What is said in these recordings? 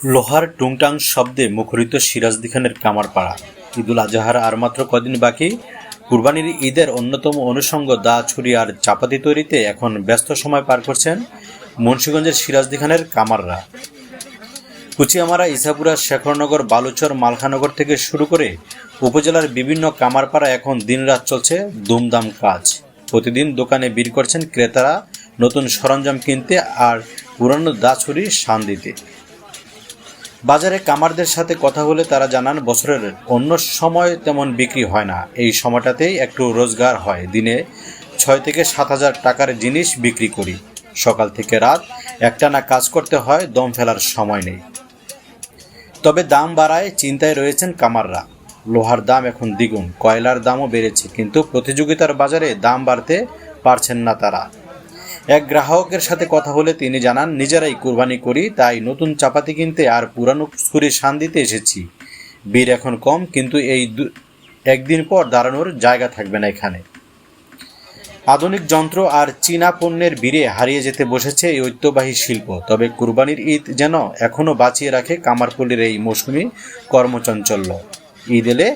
লোহার টুংটাং শব্দে মুখরিত সিরাজদি খানের কামারপাড়া। ঈদুল আজহার আর মাত্র কদিন বাকি। কুরবানির ঈদের অন্যতম অনুষঙ্গ দা, ছুরি আর চাপাতি তৈরিতে এখন ব্যস্ত সময় পার করছেন মুন্সীগঞ্জের সিরাজদি খানের কামাররা। কুচিয়ামারা, ইসাপুরা, শেখরনগর, বালুচর, মালখানগর থেকে শুরু করে উপজেলার বিভিন্ন কামারপাড়া এখন দিনরাত চলছে দুমদাম কাজ। প্রতিদিন দোকানে ভিড় করছেন ক্রেতারা নতুন সরঞ্জাম কিনতে আর পুরানো দা, ছুরি শান দিতে বাজারে কামারদের সাথে কথা বলে তারা জানান, বছরের অন্য সময় তেমন বিক্রি হয় না। এই সময়টাতেই একটু রোজগার হয়। দিনে ছয় থেকে সাত হাজার টাকার জিনিস বিক্রি করি। সকাল থেকে রাত একটানা কাজ করতে হয়, দম ফেলার সময় নেই। তবে দাম বাড়ায় চিন্তায় রয়েছেন কামাররা। লোহার দাম এখন দ্বিগুণ, কয়লার দামও বেড়েছে, কিন্তু প্রতিযোগিতার বাজারে দাম বাড়তে পারছেন না তারা। এক গ্রাহকের সাথে কথা বলে তিনি জানান, নিজেরাই কুরবানি করি, তাই নতুন চাপাতি কিনতে আর পুরানো ছুরি শান দিতে এসেছি। বীর এখন কম, কিন্তু এই একদিন পর দাঁড়ানোর জায়গা থাকবে না এখানে। আধুনিক যন্ত্র আর চীনা পণ্যের বীরে হারিয়ে যেতে বসেছে এই ঐতিহ্যবাহী শিল্প। তবে কুরবানির ঈদ যেন এখনও বাঁচিয়ে রাখে কামারপল্লির এই মৌসুমি কর্মচঞ্চল্য। ঈদ এলে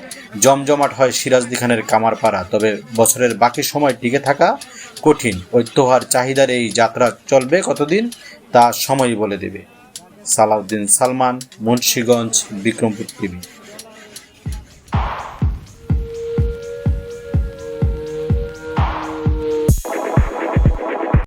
জমজমাট হয় সিরাজদি খানের কামারপাড়া, তবে বছরের বাকি সময় টিকে থাকা কঠিন। ঐতিহ্যহার চাহিদার এই যাত্রা চলবে কতদিন? তা সময় বলে দেবে। সালাউদ্দিন সালমান, মুন্সীগঞ্জ, বিক্রমপুর টিভি।